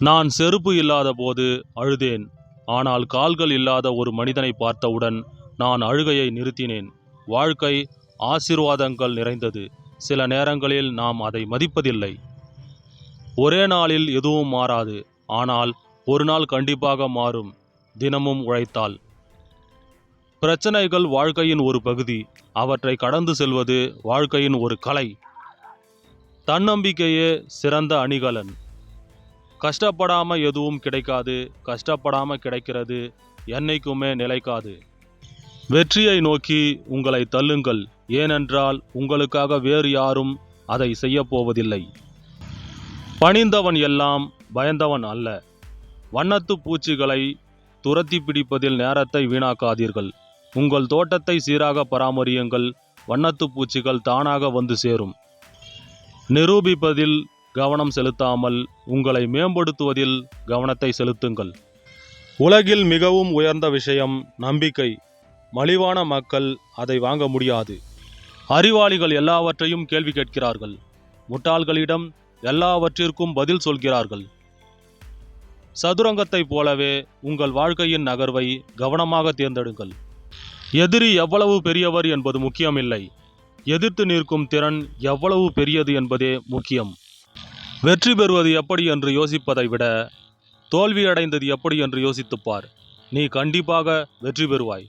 நான் செருப்பு இல்லாத போது அழுதேன். ஆனால் கால்கள் இல்லாத ஒரு மனிதனை பார்த்தவுடன் நான் அழுகையை நிறுத்தினேன். வாழ்க்கை ஆசீர்வாதங்கள் நிறைந்தது. சில நேரங்களில் நாம் அதை மதிப்பதில்லை. ஒரே நாளில் எதுவும் மாறாது. ஆனால் ஒரு நாள் கண்டிப்பாக மாறும். தினமும் உழைத்தால். பிரச்சனைகள் வாழ்க்கையின் ஒரு பகுதி. அவற்றை கடந்து செல்வது வாழ்க்கையின் ஒரு கலை. தன்னம்பிக்கையே சிறந்த அணிகலன். கஷ்டப்படாமல் எதுவும் கிடைக்காது கஷ்டப்படாமல் கிடைக்கிறது என்னைக்குமே நிலைக்காது. வெற்றியை நோக்கி உங்களை தள்ளுங்கள் ஏனென்றால் உங்களுக்காக வேறு யாரும் அதை செய்யப்போவதில்லை பணிந்தவன் எல்லாம் பயந்தவன் அல்ல. வண்ணத்து பூச்சிகளை துரத்தி பிடிப்பதில் நேரத்தை வீணாக்காதீர்கள். உங்கள் தோட்டத்தை சீராக பராமரியுங்கள் வண்ணத்து பூச்சிகள் தானாக வந்து சேரும். நிரூபிப்பதில் கவனம் செலுத்தாமல் உங்களை மேம்படுத்துவதில் கவனத்தை செலுத்துங்கள். உலகில் மிகவும் உயர்ந்த விஷயம் நம்பிக்கை. மலிவான மக்கள் அதை வாங்க முடியாது. அறிவாளிகள் எல்லாவற்றையும் கேள்வி கேட்கிறார்கள். முட்டாள்களிடம் எல்லாவற்றிற்கும் பதில் சொல்கிறார்கள். சதுரங்கத்தைப் போலவே உங்கள் வாழ்க்கையின் நகர்வை கவனமாக தேர்ந்தெடுங்கள். எதிரி எவ்வளவு பெரியவர் என்பது முக்கியமில்லை. எதிர்த்து நிற்கும் திறன் எவ்வளவு பெரியது என்பதே முக்கியம். வெற்றி பெறுவது எப்படி என்று யோசிப்பதை விட தோல்வியடைந்தது எப்படி என்று யோசித்துப்பார் நீ கண்டிப்பாக வெற்றி பெறுவாய்.